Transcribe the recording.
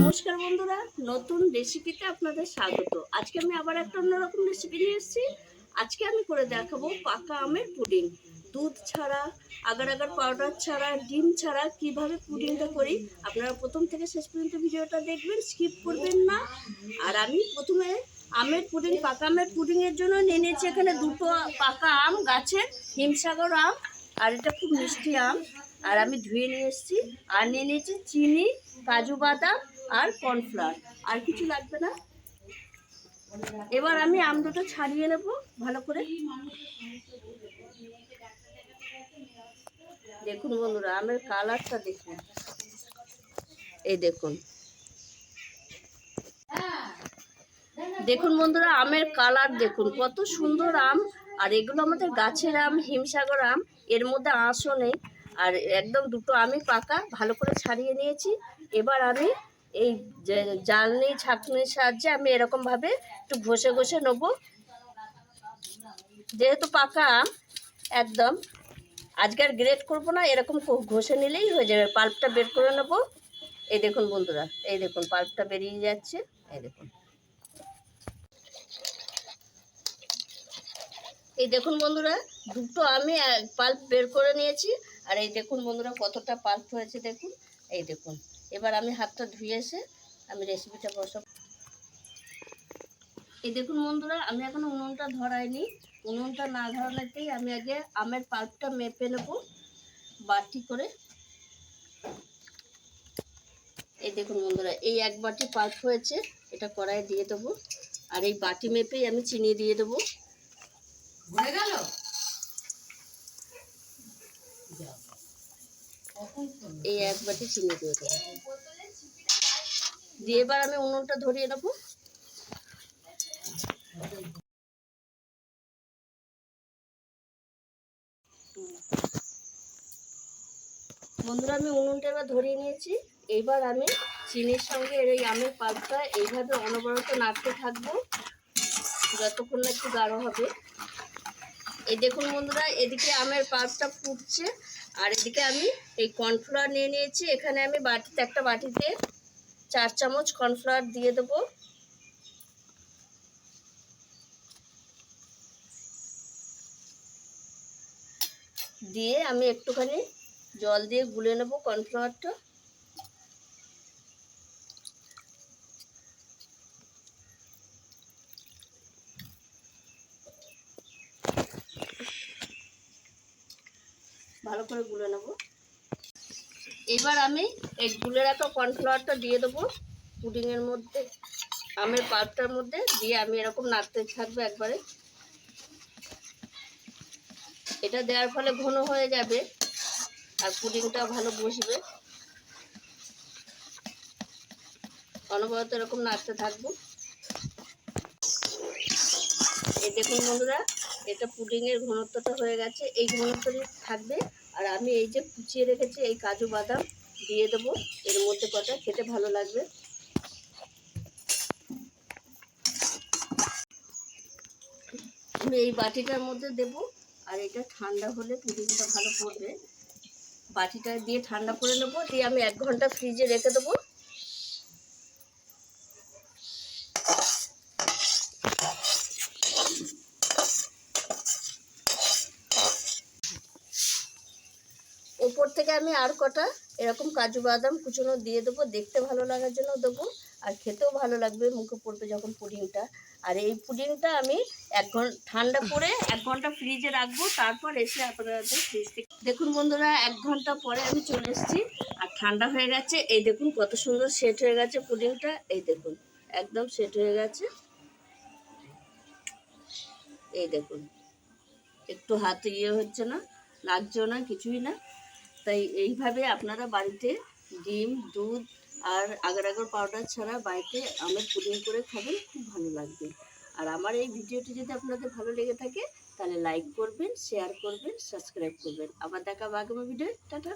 নমস্কার বন্ধুরা, নতুন রেসিপিতে আপনাদের স্বাগত। আজকে আমি আবার একটা অন্যরকম রেসিপি নিয়ে এসেছি। আজকে আমি করে দেখাবো পাকা আমের পুডিং। দুধ ছাড়া আগার আগার পাউডার ছাড়া, ডিম ছাড়া কীভাবে পুডিংটা করি, আপনারা প্রথম থেকে শেষ পর্যন্ত ভিডিওটা দেখবেন স্কিপ করবেন না। আর আমি প্রথমে আমের পুডিং, পাকা আমের পুডিংয়ের জন্য নিয়ে নিয়েছি এখানে দুটো পাকা আম, গাছের হিমসাগর আম, আর এটা খুব মিষ্টি আম। আর আমি ধুয়ে নিয়ে এসেছি। আর নিয়ে নিয়েছি চিনি, কাজু বাদাম আর কর্নফ্লাওয়ার। আর কিছু লাগবে না? এবার আমি আম দুটো ছাড়িয়ে নেব, ভালো করে। দেখুন বন্ধুরা, আমের কালারটা দেখুন। এই দেখুন। দেখুন বন্ধুরা, আমের কালার দেখুন। কত সুন্দর আম। আর এগুলো আমাদের গাছের আম, হিমসাগর আম। এর মধ্যে আঁশও নেই। আর একদম দুটো আমি পাকা। ভালো করে ছাড়িয়ে নিয়েছি। এবার আমি এই জালনি, ছাঁকনির সাহায্যে আমি এরকমভাবে একটু ঘষে ঘষে নেব। যেহেতু পাকা একদম। আজকে আর গ্রেট করব না, এরকম ঘষে নিলেই হয়ে যাবে। পাল্পটা বের করে নেব। এই দেখুন বন্ধুরা, এই দেখুন পাল্পটা বেরিয়ে যাচ্ছে। এই দেখুন। এই দেখুন বন্ধুরা, দুটো আমি পাল্প বের করে নিয়েছি। আর এই দেখুন বন্ধুরা, কতটা পাল্প হয়েছে দেখুন। এই দেখুন, এবার আমি হাতটা ধুয়ে এসে আমি রেসিপিটা বসাব। এই দেখুন বন্ধুরা, আমি এখনও উনুনটা ধরাইনি। উনুনটা না ধরানোতেই আমি আগে আমের পাল্পটা মেপে নেব, বাটি করে। এই দেখুন বন্ধুরা, এই এক বাটি পাল্প হয়েছে, এটা কড়াই দিয়ে দেবো। আর এই বাটি মেপেই আমি চিনি দিয়ে দেবো। হয়ে গেল? এই চিনি দিয়ে দেবো। দিয়ে এবার আমি উনুনটা ধরিয়ে নেব। বন্ধুরা, আমি উনুনটা এবার ধরিয়ে নিয়েছি। এবার আমি চিনির সঙ্গে এর এই আমের পাতটা এইভাবে অনবরত নাড়তে থাকব, যতক্ষণ না একটু গাঢ় হবে। এই দেখুন বন্ধুরা, এদিকে আমের পাল্পটা ফুটছে, আর এদিকে আমি এই কর্নফ্লাওয়ার নিয়ে নিয়েছি। এখানে আমি বাটিতে, একটা বাটিতে চার চামচ কর্নফ্লাওয়ার দিয়ে দেবো। দিয়ে আমি একটুখানি জল দিয়ে গুলে নেব কর্নফ্লাওয়ারটা ভালো করে গুলে নেব। এবার আমি এই গুলে রাখা কর্নফ্লাওয়ারটা দিয়ে দেবো পুডিংয়ের মধ্যে। আমের পাল্পটার মধ্যে দিয়ে আমি এরকম নাড়তে থাকব একবারে। এটা দেওয়ার ফলে ঘন হয়ে যাবে আর পুডিংটা ভালো বসবে। অনবরত এরকম নাড়তে থাকব। এই দেখুন বন্ধুরা, এটা পুডিংয়ের ঘনত্বটা হয়ে গেছে। এই ঘনত্বই থাকবে আর আমি এই যে কুচিয়ে রেখেছি এই কাজু বাদাম দিয়ে দেবো। এর মধ্যে কটা খেতে ভালো লাগবে। আমি এই বাটিটার মধ্যে দেব। আর এটা ঠান্ডা হলে পুডিংটা ভালো পড়বে। বাটিটা দিয়ে ঠান্ডা করে নেব। দিয়ে আমি এক ঘণ্টা ফ্রিজে রেখে দেবো। থেকে আমি আর কটা এরকম কাজু বাদাম কুচনো দিয়ে দেবো। দেখতে ভালো লাগার জন্য দেবো আর খেতেও ভালো লাগবে মুখে পড়বে যখন পুডিংটা। আর এই পুডিংটা আমি এক ঘণ্টা ঠান্ডা করে এক ঘণ্টা ফ্রিজে রাখব, তারপর এসে আপনাদের ফ্রিজ থেকে দেখুন বন্ধুরা, এক ঘণ্টা পরে আমি চলে এসেছি। আর ঠান্ডা হয়ে গেছে। এই দেখুন কত সুন্দর সেট হয়ে গেছে পুডিংটা। এই দেখুন, একদম সেট হয়ে গেছে। এই দেখুন, একটু হাতে ইয়ে হচ্ছে না, লাগছেও না, কিছুই না। তাই এইভাবে আপনারা বাড়িতে ডিম, দুধ আর আগার আগর পাউডার ছাড়া বাড়িতে আমের পুডিং করে খাবেন, খুব ভালো লাগবে। আর আমার এই ভিডিওটি যদি আপনাদের ভালো লেগে থাকে, তাহলে লাইক করবেন শেয়ার করবেন সাবস্ক্রাইব করবেন। আবার দেখা হবে আগামী ভিডিও টাটা।